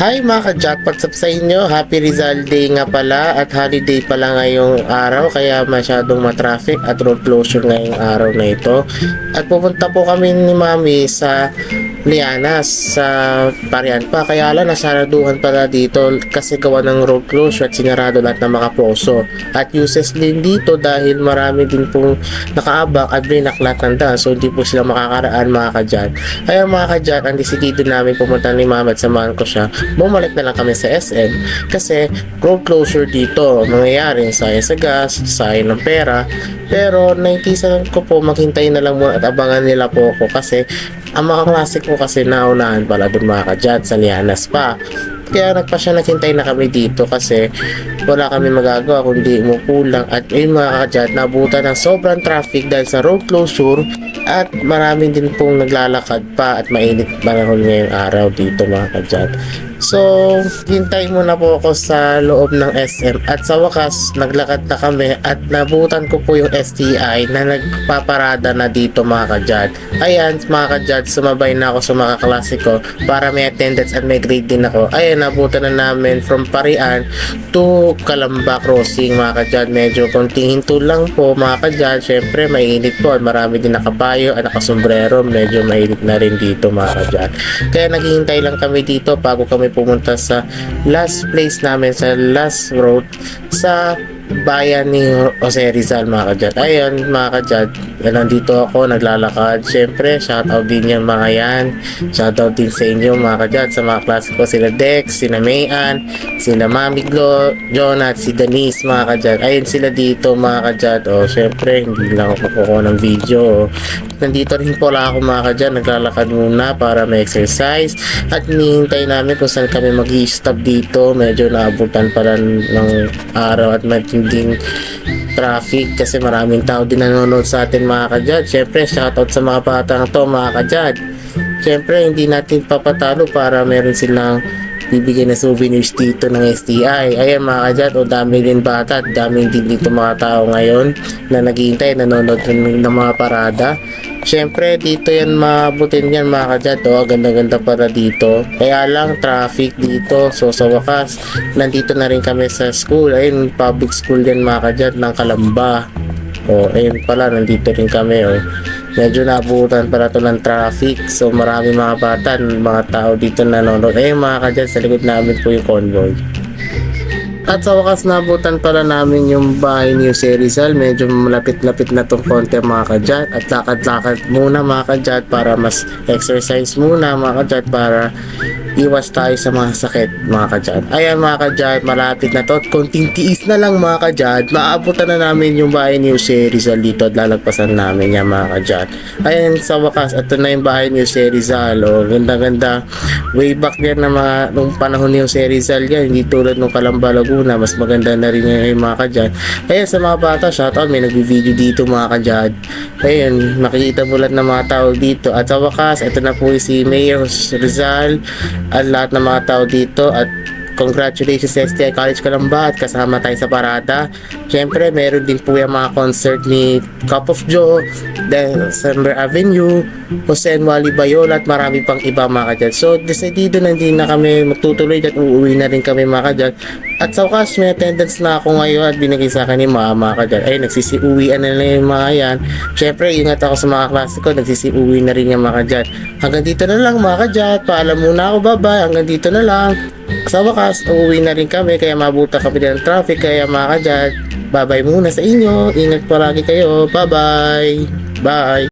Hi mga ka-jackpot sa inyo. Happy Rizal Day nga pala at holiday pala ngayong araw kaya masyadong matraffic at road closure ngayong araw na ito. At pupunta po kami ni Mami sa Lianas sa Parian pa. Kaya lang nasaraduhan pala dito kasi gawa ng road closure at sinarado lahat ng mga poso. At useless din dito dahil marami din pong nakaabang at binaklat ng daan so hindi po sila makakaraan mga kadyan. Kaya mga kadyan, ang desidido namin pumunta ni Mama at samahan ko siya. Bumalik na lang kami sa SM kasi road closure dito mangyayari sayang sa gas, sayang ng pera. Pero naitisan ko po maghintay na lang muna at abangan nila po ako kasi ang mga klase ko kasi naunahan pala doon mga kadyan sa Lianas pa. Kaya nagpa siya naghintay na kami dito kasi wala kami magagawa kundi umupo lang at ayun mga kadyat nabutan ng sobrang traffic dahil sa road closure at marami din pong naglalakad pa at mainit panahon ngayong araw dito mga kadyat. So, hintay muna po ako sa loob ng SM at sa wakas naglakad na kami at nabutan ko po yung STI na nagpaparada na dito mga kadyat. Ayan mga kadyat, sumabay na ako sa mga klase ko para may attendance at may grade din ako. Ayan, nabutan na namin from Parian to Kalamba Crossing mga kadyat. Medyo konting hinto lang po mga kadyat. Siyempre, mainit po at marami din nakapayo at nakasombrero. Medyo mainit na rin dito mga kadyat. Kaya naghihintay lang kami dito bago kami pumunta sa last place namin sa last road sa bayan ni Jose Rizal mga kadyat. Ayun mga kadyat, nandito ako naglalakad. Siyempre, shoutout din yan mga yan. Shoutout din sa inyo mga kadyat, sa mga klase ko sila Dex, sila Mayan, sila Mami Glo, John at si Denise mga kadyat. Ayun sila dito mga kadyat. O siyempre, hindi lang ako makukuha ng video. O, nandito rin po lang ako mga kadyat, naglalakad muna para may exercise. At hinihintay namin kung saan kami mag stop dito. Medyo naabutan pala ng araw at matinding traffic kasi maraming tao din nanonood sa atin mga kadyad. Siyempre, shoutout sa mga batang to mga kadyad. Siyempre, hindi natin papatalo para meron silang bibigyan na souvenirs dito ng STI. Ayan mga kadyat, o dami din bata at dami din dito mga tao ngayon na naghihintay, nanonood ng, ng mga parada. Siyempre, dito yan mabutin yan mga kadyat. O, ganda-ganda para dito. Kaya lang, traffic dito. So, sa wakas, nandito na rin kami sa school. Ayun, public school yan mga kadyat ng Kalamba. O, ayun pala, nandito rin kami. O. Medyo nabutan pala to ng traffic. So, marami mga bata, mga tao dito nanonood. Ayun mga kadyat, sa likod namin po yung convoy. At sa wakas nabutan pala namin yung bahay ni Jose Rizal. Medyo malapit-lapit na tong konti mga kadyat. At lakad-lakad muna mga kadyat para mas exercise muna mga kadyat para iwas tayo sa mga sakit mga kadyat. Ayan mga kadyat, malapit na to. At konting tiis na lang mga kadyat. Maabutan na namin yung bahay ni Jose Rizal dito at lalagpasan namin yan mga kadyat. Ayan sa wakas, ito na yung bahay ni Jose Rizal. O, ganda-ganda. Way back yan na mga nung panahon ni Jose Rizal yan. Hindi tulad nung Kalamba Laguna. Mas maganda na rin ngayon mga kadyat. Ayan sa mga bata, shoutout. May nag-video dito mga kadyat. Ayun, makikita mo lahat ng mga tao dito. At sa wakas, ito na po si Mayor Rizal at lahat ng mga tao dito at congratulations sa STI College Kalamba at kasama tayo sa parada. Siyempre, meron din po yung mga concert ni Cup of Joe, December Avenue, Jose Wally Bayola at marami pang iba mga kadyan. So, decidido na hindi na kami magtutuloy at uuwi na rin kami mga kadyan. At sa wakas, may attendance na ako ngayon at binigay sa akin ni mama mga kadyan. Ay, nagsisiuwian na lang yung mga yan. Siyempre, ingat ako sa mga klase ko, nagsisiuwi na rin yung mga kadyan. Hanggang dito na lang mga kadyan. Paalam muna ako, bye-bye. Hanggang dito na lang. Sa wakas, uuwi na rin kami kaya mabuta kami ng traffic kaya mga kadyan. Bye-bye muna sa inyo. Ingat palagi kayo. Bye-bye. Bye.